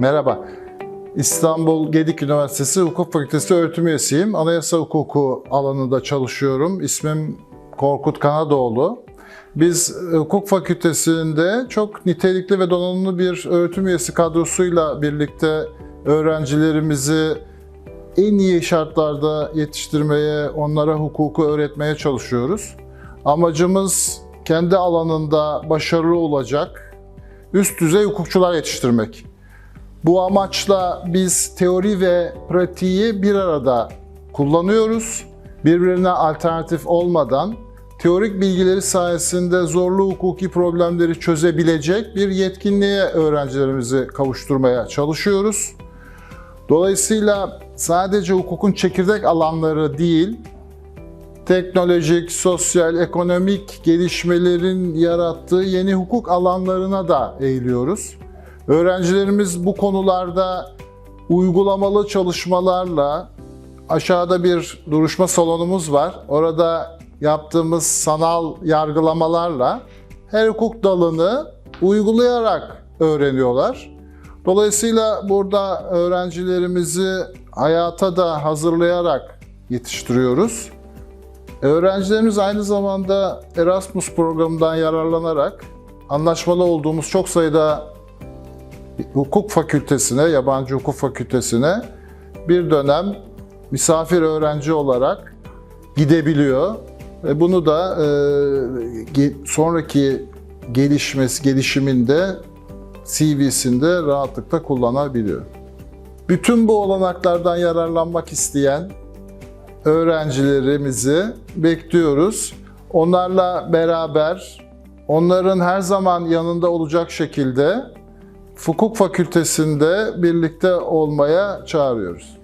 Merhaba. İstanbul Gedik Üniversitesi Hukuk Fakültesi öğretim üyesiyim. Anayasa hukuku alanında çalışıyorum. İsmim Korkut Kanadoğlu. Biz e, hukuk fakültesinde çok nitelikli ve donanımlı bir öğretim üyesi kadrosuyla birlikte öğrencilerimizi en iyi şartlarda yetiştirmeye, onlara hukuku öğretmeye çalışıyoruz. Amacımız kendi alanında başarılı olacak üst düzey hukukçular yetiştirmek. Bu amaçla biz teori ve pratiği bir arada kullanıyoruz. Birbirine alternatif olmadan teorik bilgileri sayesinde zorlu hukuki problemleri çözebilecek bir yetkinliğe öğrencilerimizi kavuşturmaya çalışıyoruz. Dolayısıyla sadece hukukun çekirdek alanları değil, teknolojik, sosyal, ekonomik gelişmelerin yarattığı yeni hukuk alanlarına da eğiliyoruz. Öğrencilerimiz bu konularda uygulamalı çalışmalarla aşağıda bir duruşma salonumuz var. Orada yaptığımız sanal yargılamalarla her hukuk dalını uygulayarak öğreniyorlar. Dolayısıyla burada öğrencilerimizi hayata da hazırlayarak yetiştiriyoruz. Öğrencilerimiz aynı zamanda Erasmus programından yararlanarak anlaşmalı olduğumuz çok sayıda hukuk fakültesine, yabancı hukuk fakültesine bir dönem misafir öğrenci olarak gidebiliyor. Ve bunu da e, sonraki gelişmesi, gelişiminde CV'sinde rahatlıkla kullanabiliyor. Bütün bu olanaklardan yararlanmak isteyen öğrencilerimizi bekliyoruz. Onlarla beraber onların her zaman yanında olacak şekilde hukuk fakültesinde birlikte olmaya çağırıyoruz.